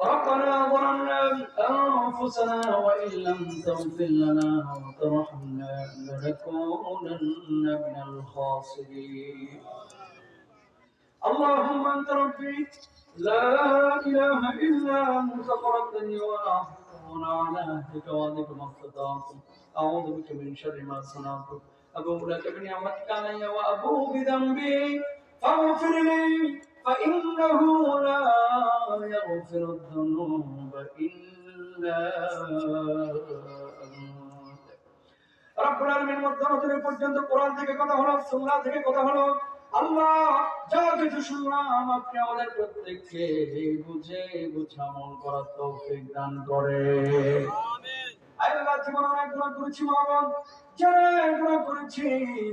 ربنا ظلمنا أنفسنا وإن لم تغفر لنا وترحمنا لنكونن من الخاسرين. اللهم أنت ربي لا إله إلا أنت خلقتني وأنا عبدك على عهدك وعدك ما أعوذ بك من شر ما صنعت أبوء لك بنعمتك علي وأبوء بذنبي فاغفر لي. فإنه لا يغفر الذنوب إلا أنت রব্বুল আলামিন মধ্যরাত্রি পর্যন্ত কোরআন থেকে কথা হলো সুন্নাহ থেকে কথা হলো আল্লাহ যা কিছু শুনলাম আপনি আমাদের প্রত্যেককে বুঝে বুঝে আমল করার তৌফিক দান করে আল্লাহ জীবন অনেক গুণা করেছি মহাবন জেনে গুণা করেছি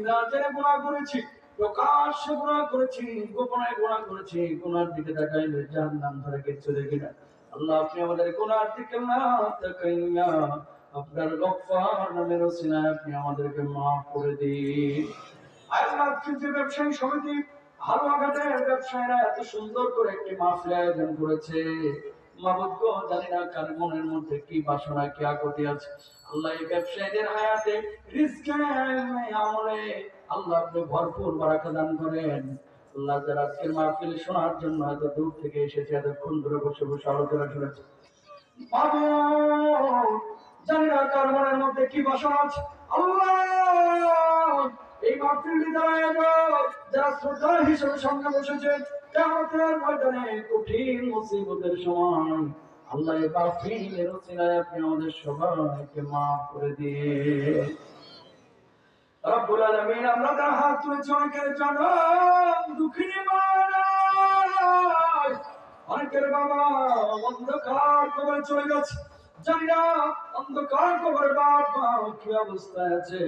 না জেনে গুণা করেছি প্রকাশ্যে গুণা করেছি গোপনে গুণা করেছি, গুণার দিকে তাকাইলে জাহান্নাম ধরে কিছু দেখি না। আল্লাহ, আপনি আমাদের গুণার দিকে না তাকাইয়া আপনার গফফার নামের ওসিলায় আপনি আমাদেরকে মাফ করে দিন। আল্লাহ যে ব্যবসায়ী সমিতি হালুয়াঘাটের ব্যবসায়ীরা এত সুন্দর করে একটি মাহফিল আয়োজন করেছে। মাবুদ্গ জানি না কার মনের মধ্যে কি বাসনা, কি আকতি আছে। আল্লাহ এই ব্যবসায়ীদের হায়াতে রিস্কে আমলে আল্লাহ আপনি ভরপুর বারাকা দান করেন। আল্লাহ যারা আজকের মাহফিল শোনার জন্য এত দূর থেকে এসেছে, এতক্ষণ ধরে বসে বসে আলোচনা শুনেছে। জানি না মনের মধ্যে কি আছে আল্লাহ! এই দ্বারা যারা শ্রদ্ধা হিসেবে বসেছে কেমতের ময়দানে কঠিন মুসিবতের সময় আল্লাহ ওসিলায় আপনি আমাদের সবাইকে মাফ করে দিয়ে রব্বুল আলামিন, আমরা যারা হাত অনেকের মানায় অনেকের বাবা অন্ধকার কবরে চলে গেছে। জানি না অন্ধকার কবরে বাপ মা কি অবস্থায় আছে।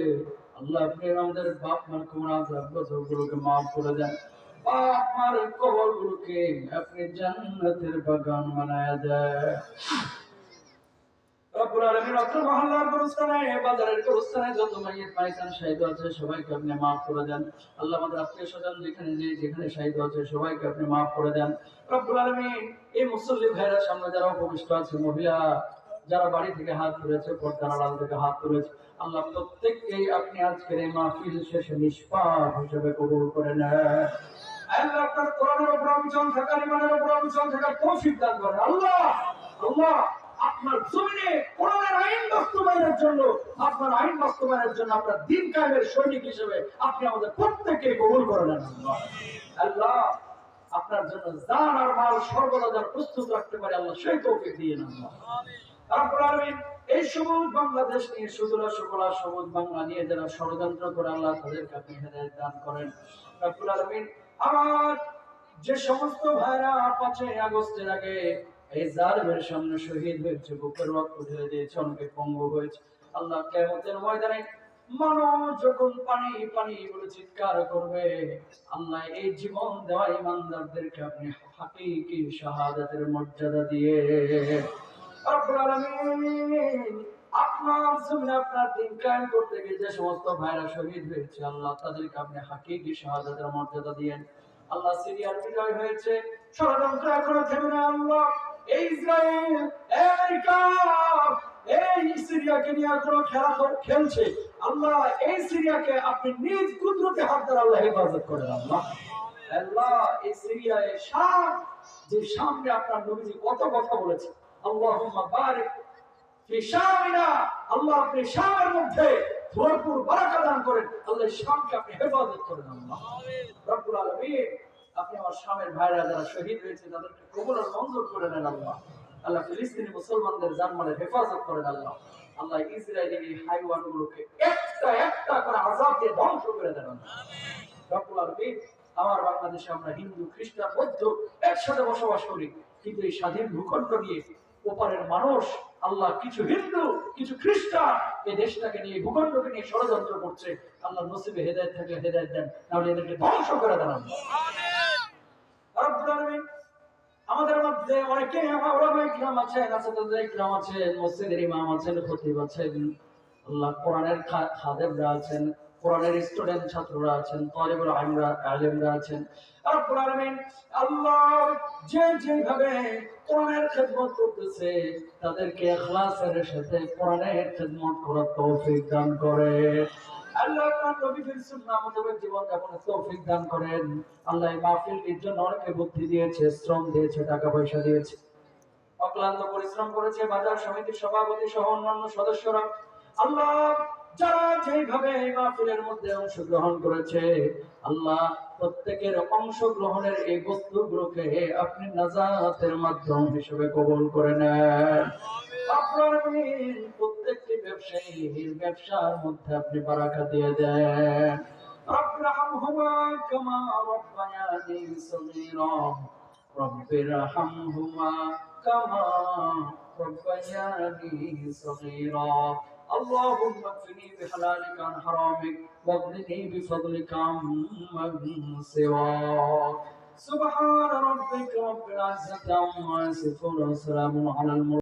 আল্লাহ আপনি আমাদের বাপ মার কবর আজাব গুলোকে মাফ করে দেন। বাপ মার কবর গুলোকে আপনি জান্নাতের বাগান বানায় দেয় রব্বুল যারা বাড়ি থেকে হাত তুলেছে পর্দার থেকে হাত তুলেছে, আল্লাহ প্রত্যেককেই আপনি আজকের এই মাহফিল শেষে নিষ্পাপ হিসেবে কবুল করে নেন। আল্লাহ আল্লাহ। আপনার জমিনে কোরআনের আইন বাস্তবায়নের জন্য, আপনার আইন বাস্তবায়নের জন্য আপনার দিন কায়েমের সৈনিক হিসেবে আপনি আমাদের প্রত্যেককে কবুল করে নেন। আল্লাহ, আপনার জন্য জান আর মাল সর্বদা যারা প্রস্তুত রাখতে পারে, আল্লাহ সেই তৌফিক দিয়ে নেন। তারপর আমি এই সবুজ বাংলাদেশ নিয়ে সুদূরা সুকলা সবুজ বাংলা নিয়ে যারা ষড়যন্ত্র করে আল্লাহ তাদেরকে আপনি হেদায়ত দান করেন। রব্বুল আলামিন, আমার যে সমস্ত ভাইরা পাঁচই আগস্টের আগে এই জালেমের সামনে শহীদ হয়েছে, বুকের রক্ত ঢেলে দিয়েছে, অনেকে পঙ্গু হয়েছে। আল্লাহ কেমতের ময়দানে মানুষ যখন পানি পানি বলে চিৎকার করবে, আল্লাহ এই জীবন দেওয়া ইমানদারদেরকে আপনি হাকিকি শাহাদাতের মর্যাদা দিয়ে। আপনার জমিনে আপনার দিন কায়েম করতে গিয়ে যে সমস্ত ভাইরা শহীদ হয়েছে, আল্লাহ তাদেরকে আপনি হাকিকি শাহাদাতের মর্যাদা দিয়েন। আল্লাহ সিরিয়ার বিজয় হয়েছে, ষড়যন্ত্র এখনও থেমে না আল্লাহ। এই ইসরায়েল আমেরিকা এই সিরিয়াকে নিয়ে এখনও খেলা খেলছে? আল্লাহ এই সিরিয়াকে আপনি নিজ কুদরতে হাত দ্বারা আল্লাহ হেফাজত করেন আল্লাহ। আল্লাহ এই সিরিয়ায় শাম যে সামনে আপনার নবীজি কত কথা বলেছে। আল্লাহুম্মা বারিক ফি শামিনা আল্লাহ আপনি শামের মধ্যে ভরপুর বারাকা দান করেন। আল্লাহ শামকে আপনি হেফাজত করেন আল্লাহ। রব্বুল আলামিন আপনি আমার শামের ভাইরা যারা শহীদ হয়েছে, তাদেরকে মঞ্জুর করে নেন আল্লাহ। আল্লাহ ফিলিস্তিনি মুসলমানদের হেফাজত করেন আল্লাহ। আল্লাহ ইসরায়েলি এই হাইওয়ান গুলোকে একটা একটা করে দিয়ে ধ্বংস করে দেন আমার বাংলাদেশে আমরা হিন্দু, খ্রিস্টান, বৌদ্ধ একসাথে বসবাস করি। কিন্তু এই স্বাধীন ভূখণ্ড নিয়ে ওপারের মানুষ, আল্লাহ কিছু হিন্দু, কিছু খ্রিস্টান এই দেশটাকে নিয়ে ভূখণ্ডকে নিয়ে ষড়যন্ত্র করছে। আল্লাহ নসিবে হেদায়ত থাকলে হেদায়ত দেন, নাহলে এদেরকে ধ্বংস করে দেন। রব্বুল আলামিন আমাদের মধ্যে অনেকে আমার ওলামা ইকরাম আছেন আসাদুল্লাহ মসজিদের ইমাম আছেন, খতিব আছেন, আল্লাহ কোরআনের আছেন, কোরআনের স্টুডেন্ট ছাত্ররা আছেন আলিমরা আছেন। আল্লাহ যে যেভাবে কোরআনের খেদমত করতেছে, তাদেরকে সাথে কোরআনের খেদমত করার তৌফিক দান করে। আল্লাহ আপনার নবীর সুন্নাহ মোতাবেক জীবন যাপনের তৌফিক দান করেন। আল্লাহ এই মাহফিলটির জন্য অনেকে বুদ্ধি দিয়েছে শ্রম দিয়েছে টাকা পয়সা দিয়েছে। অক্লান্ত পরিশ্রম করেছে বাজার সমিতির সভাপতি সহ অন্যান্য সদস্যরা। আল্লাহ যারা যেভাবে এই মাহফিলের মধ্যে অংশগ্রহণ করেছে আল্লাহ প্রত্যেকের অংশগ্রহণের এই বস্তুগুলোকে আপনি নাজাতের মাধ্যম হিসেবে কবুল করে নেন। আপনার আমিন প্রত্যেকটি ব্যবসায়ীর ব্যবসার মধ্যে আপনি বারাকা দিয়ে দেন رب ارحمهما كما ربياني صغيرا رب ارحمهما كما ربياني صغيرا اللهم اكفني بحلالك عن حرامك واغنني بفضلك عمن سواك سبحان ربك رب العزة عما يصفون وسلام على المرسلين